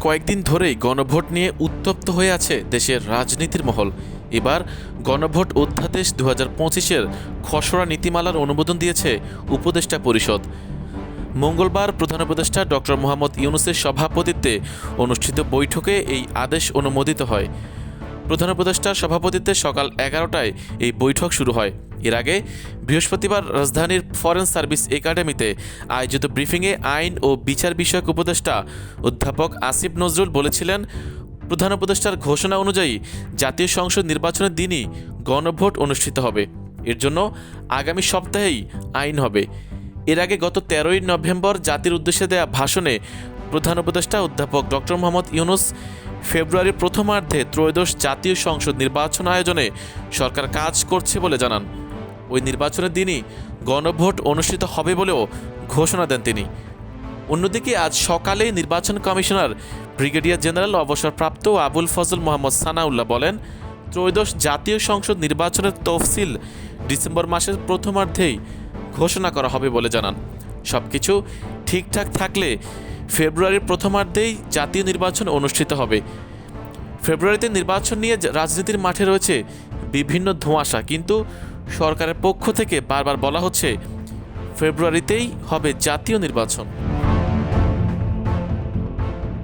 কয়েকদিন ধরেই গণভোট নিয়ে উত্তপ্ত হয়ে আছে দেশের রাজনীতির মহল। এবার গণভোট অধ্যাদেশ দু হাজার পঁচিশের খসড়া নীতিমালার অনুমোদন দিয়েছে উপদেষ্টা পরিষদ। মঙ্গলবার প্রধান উপদেষ্টা ডক্টর মোহাম্মদ ইউনুসের সভাপতিত্বে অনুষ্ঠিত বৈঠকে এই আদেশ অনুমোদিত হয়। প্রধান উপদেষ্টার সভাপতিত্বে সকাল এগারোটায় এই বৈঠক শুরু হয়। এর আগে বৃহস্পতিবার রাজধানীর ফরেন সার্ভিস একাডেমিতে আয়োজিত ব্রিফিংয়ে আইন ও বিচার বিষয়ক উপদেষ্টা অধ্যাপক আসিফ নজরুল বলেছিলেন, প্রধান উপদেষ্টার ঘোষণা অনুযায়ী জাতীয় সংসদ নির্বাচনের দিনই গণভোট অনুষ্ঠিত হবে। এর জন্য আগামী সপ্তাহেই আইন হবে। এর আগে গত তেরোই নভেম্বর জাতির উদ্দেশ্যে দেয়া ভাষণে প্রধান উপদেষ্টা অধ্যাপক ডক্টর মোহাম্মদ ইউনুস ফেব্রুয়ারির প্রথমার্ধে ত্রয়োদশ জাতীয় সংসদ নির্বাচন আয়োজনে সরকার কাজ করছে বলে জানান। ওই নির্বাচনের দিনই গণভোট অনুষ্ঠিত হবে বলেও ঘোষণা দেন তিনি। অন্যদিকে আজ সকালে নির্বাচন কমিশনার ব্রিগেডিয়ার জেনারেল অবসরপ্রাপ্ত আবুল ফজল মোহাম্মদ সানাউল্লাহ বলেন, ত্রয়োদশ জাতীয় সংসদ নির্বাচনের তফসিল ডিসেম্বর মাসের প্রথমার্ধেই ঘোষণা করা হবে বলে জানান। সবকিছু ঠিকঠাক থাকলে ফেব্রুয়ারির প্রথমার্ধেই জাতীয় নির্বাচন অনুষ্ঠিত হবে। ফেব্রুয়ারিতে নির্বাচন নিয়ে রাজনীতির মাঠে রয়েছে বিভিন্ন ধোঁয়াশা, কিন্তু সরকারের পক্ষ থেকে বারবার বলা হচ্ছে, ফেব্রুয়ারিতেই হবে জাতীয় নির্বাচন।